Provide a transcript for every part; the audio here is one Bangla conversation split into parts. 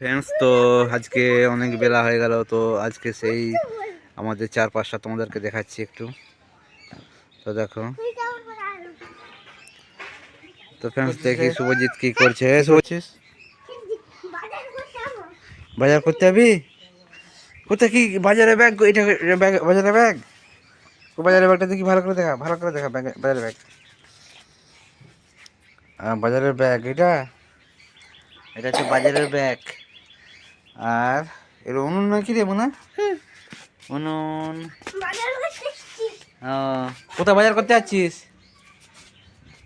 ফ্রেন্ডস তো আজকে অনেক বেলা হয়ে গেল তো আজকে সেই আমাদের চার পাঁচটা তোমাদেরকে দেখাচ্ছি একটু। তো দেখো। তো ফ্রেন্ডস দেখি শুভজিৎ কি করছে। শুভজিৎ বাজার করতে যাবি? কোথায় কি বাজারে ব্যাগ এটা ব্যাগ বাজারে ব্যাগ বাজারের ব্যাগটা দেখি ভালো করে দেখা ভালো করে দেখা ব্যাগ বাজারের ব্যাগ বাজারের ব্যাগ এটা? এটা হচ্ছে বাজারের ব্যাগ আর এর উনুন না কি রে মনে? উনুন। ও, কোথায় বাজার করতে যাচ্ছিস?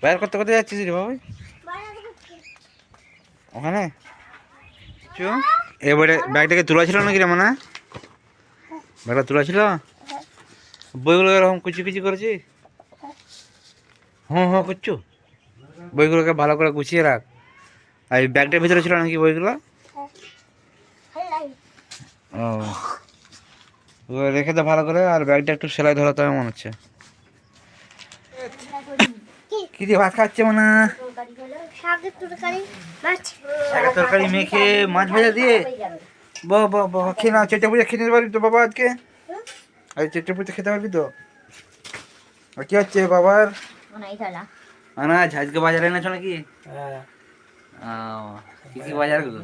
বাজার করতে করতে যাচ্ছিস রে বাবা ওখানে? এবারে ব্যাগটাকে তোলা ছিল নাকি রে মানে? ব্যাগটা তোলা ছিল? বইগুলো এরকম কুচি কুচি করেছি? হ্যাঁ হ্যাঁ করছ? বইগুলোকে ভালো করে গুছিয়ে রাখ। আর ব্যাগটার ভিতরে ছিল নাকি বইগুলো? ও। রেখে দে ভালো করে আর ব্যাগটা একটু সেলাই ধরাতে হবে মনে হচ্ছে। কি? দিয়ে ভাত খাচ্ছে মানে? শাকের তরকারি মাছ। শাকের তরকারি মেখে মাছ ভাজা দিয়ে? বাহ বাহ বাহ খেয়ে না চেটে পুজো খেতে পারবি তো বাবা আজকে? আজ চেটে পুজো খেতে পারবি তো? কি হচ্ছে বাবার? আনাজ আজকে বাজারে এনেছো নাকি? কি কি বাজারগুলো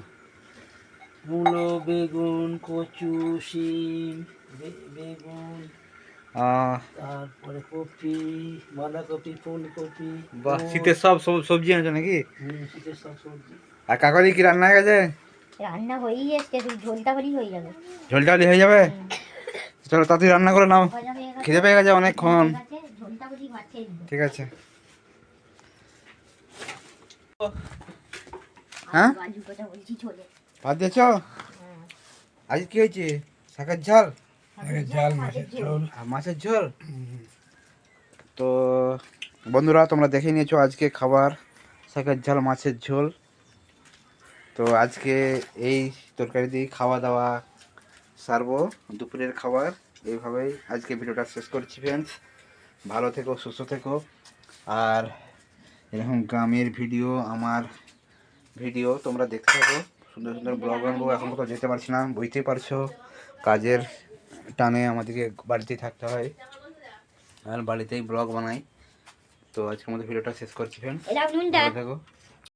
মূলো বেগুন কচু শিম বেগুন তারপরে কপি বাঁধাকপি ফুলকপি বাহ শীতের সব সব সবজি এনেছো নাকি? শীতের সব সবজি। আর কাকরি কি রান্না হয়ে গেছে? রান্না হয়েই এসছে তুই ঝোলটা হলেই হয়ে যাবে। ঝোলটা হয়ে যাবে? চলো তাড়াতাড়ি রান্না করে নাও। খিদে পেয়ে গেছে অনেকক্ষণ। আছে। ঠিক আছে। হ্যাঁ? ভাত দিয়েছ? আজ কি হয়েছে? শাকের ঝাল? জাল মাছের ঝোল। মাছের ঝোল? তো বন্ধুরা তোমরা দেখে নিয়েছো আজকে খাবার শাকের ঝাল মাছের ঝোল। তো আজকে এই তরকারি দিয়ে খাওয়া দাওয়া সারবো দুপুরের খাবার। এইভাবেই আজকে ভিডিওটা শেষ করছি ফ্রেন্ডস ভালো থেকো সুস্থ থেকো। আর এরকম গ্রামের ভিডিও আমার ভিডিও তোমরা দেখতে থাকো। সুন্দর সুন্দর ব্লগ আনব এখন কোথাও যেতে পারছি না বুঝতেই পারছ কাজের টানে আমাদেরকে বাড়িতেই থাকতে হয়। আর বাড়িতেই ব্লগ বানাই। তো আজকে আমাদের ভিডিওটা শেষ করছি ফ্রেন্ডস থাকো থেকো।